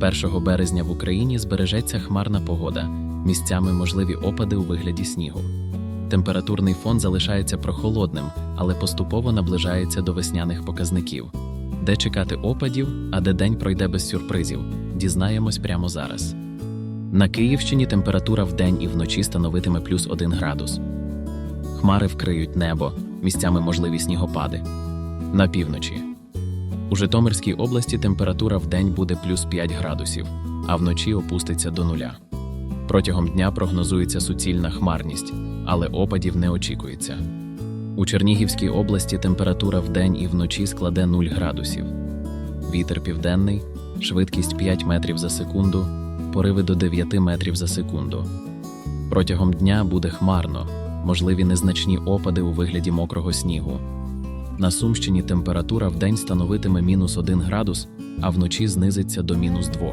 1 березня в Україні збережеться хмарна погода, місцями можливі опади у вигляді снігу. Температурний фон залишається прохолодним, але поступово наближається до весняних показників. Де чекати опадів, а де день пройде без сюрпризів, дізнаємось прямо зараз. На Київщині температура вдень і вночі становитиме плюс 1 градус. Хмари вкриють небо, місцями можливі снігопади. На півночі. У Житомирській області температура вдень буде плюс 5 градусів, а вночі опуститься до нуля. Протягом дня прогнозується суцільна хмарність, але опадів не очікується. У Чернігівській області температура вдень і вночі складе 0 градусів. Вітер південний, швидкість 5 метрів за секунду, пориви до 9 метрів за секунду. Протягом дня буде хмарно, можливі незначні опади у вигляді мокрого снігу. На Сумщині температура вдень становитиме мінус 1 градус, а вночі знизиться до мінус 2.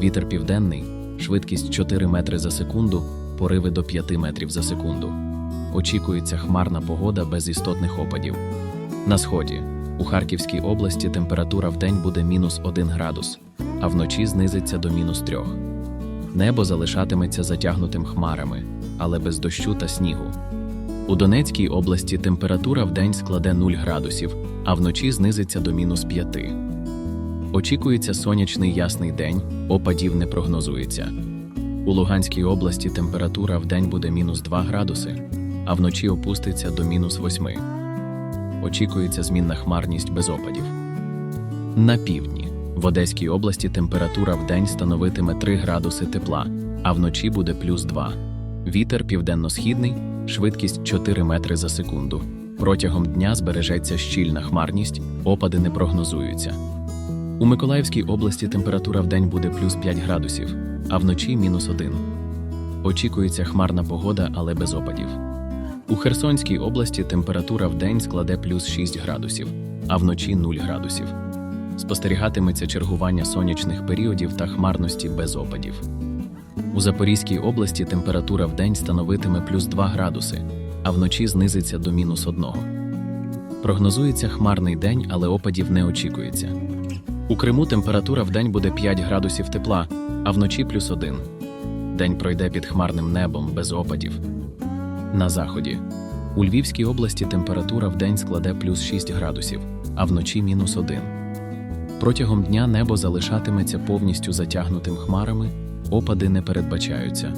Вітер південний, швидкість 4 метри за секунду, пориви до 5 метрів за секунду. Очікується хмарна погода без істотних опадів. На сході у Харківській області температура вдень буде мінус 1 градус, а вночі знизиться до мінус 3. Небо залишатиметься затягнутим хмарами, але без дощу та снігу. У Донецькій області температура вдень складе 0 градусів, а вночі знизиться до мінус 5. Очікується сонячний ясний день, опадів не прогнозується. У Луганській області температура вдень буде мінус 2 градуси, а вночі опуститься до мінус 8. Очікується змінна хмарність без опадів. На півдні в Одеській області температура вдень становитиме 3 градуси тепла, а вночі буде плюс 2. Вітер південно-східний, швидкість 4 метри за секунду. Протягом дня збережеться щільна хмарність, опади не прогнозуються. У Миколаївській області температура вдень буде плюс 5 градусів, а вночі мінус 1. Очікується хмарна погода, але без опадів. У Херсонській області температура вдень складе плюс 6 градусів, а вночі 0 градусів. Спостерігатиметься чергування сонячних періодів та хмарності без опадів. У Запорізькій області температура вдень становитиме плюс 2 градуси, а вночі знизиться до мінус 1. Прогнозується хмарний день, але опадів не очікується. У Криму температура вдень буде 5 градусів тепла, а вночі плюс 1. День пройде під хмарним небом без опадів. На заході. У Львівській області температура вдень складе плюс 6 градусів, а вночі мінус 1. Протягом дня небо залишатиметься повністю затягнутим хмарами, опади не передбачаються.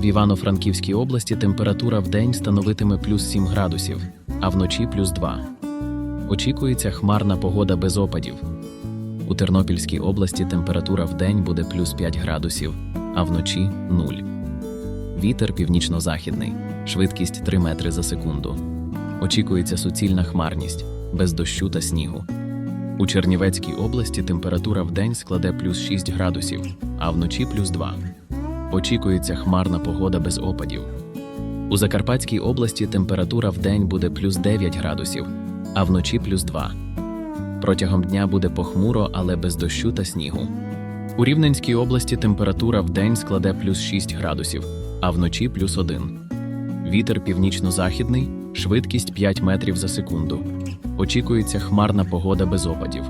В Івано-Франківській області температура вдень становитиме плюс 7 градусів, а вночі плюс 2. Очікується хмарна погода без опадів. У Тернопільській області температура вдень буде плюс 5 градусів, а вночі 0. Вітер північно-західний, швидкість 3 метри за секунду. Очікується суцільна хмарність, без дощу та снігу. У Чернівецькій області температура вдень складе плюс 6 градусів, а вночі плюс 2. Очікується хмарна погода без опадів. У Закарпатській області температура вдень буде плюс 9 градусів, а вночі плюс 2. Протягом дня буде похмуро, але без дощу та снігу. У Рівненській області температура вдень складе плюс 6 градусів, а вночі плюс 1. Вітер північно-західний, швидкість 5 метрів за секунду. Очікується хмарна погода без опадів.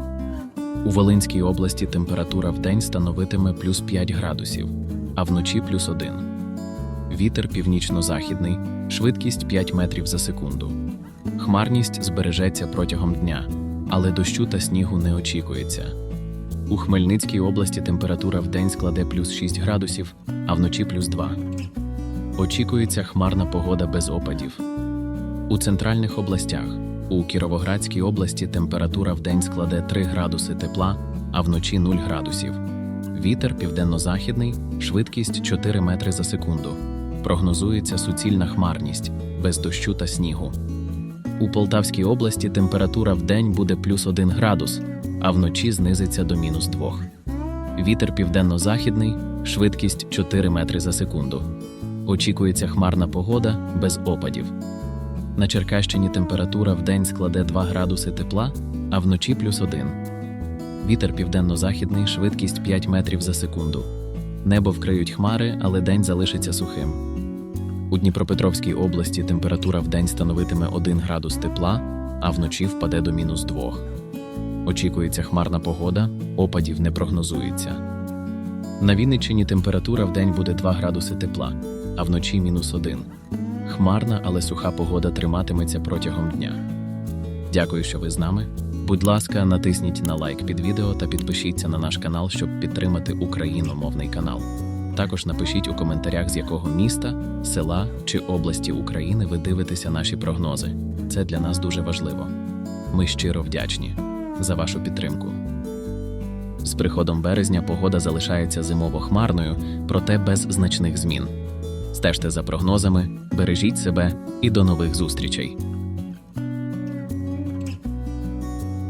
У Волинській області температура вдень становитиме плюс 5 градусів, а вночі плюс 1. Вітер північно-західний, швидкість 5 метрів за секунду. Хмарність збережеться протягом дня, але дощу та снігу не очікується. У Хмельницькій області температура вдень складе плюс 6 градусів, а вночі плюс 2. Очікується хмарна погода без опадів. У центральних областях у Кіровоградській області температура вдень складе 3 градуси тепла, а вночі 0 градусів. Вітер південно-західний, швидкість 4 метри за секунду. Прогнозується суцільна хмарність, без дощу та снігу. У Полтавській області температура вдень буде плюс 1 градус, а вночі знизиться до мінус 2. Вітер південно-західний, швидкість 4 метри за секунду. Очікується хмарна погода без опадів. На Черкащині температура вдень складе 2 градуси тепла, а вночі плюс 1. Вітер південно-західний, швидкість 5 метрів за секунду. Небо вкриють хмари, але день залишиться сухим. У Дніпропетровській області температура вдень становитиме 1 градус тепла, а вночі впаде до мінус 2. Очікується хмарна погода, опадів не прогнозується. На Вінниччині температура в день буде 2 градуси тепла, а вночі мінус 1. Хмарна, але суха погода триматиметься протягом дня. Дякую, що ви з нами. Будь ласка, натисніть на лайк під відео та підпишіться на наш канал, щоб підтримати україномовний канал. Також напишіть у коментарях, з якого міста, села чи області України ви дивитеся наші прогнози. Це для нас дуже важливо. Ми щиро вдячні за вашу підтримку. З приходом березня погода залишається зимово хмарною, проте без значних змін. Стежте за прогнозами, бережіть себе і до нових зустрічей.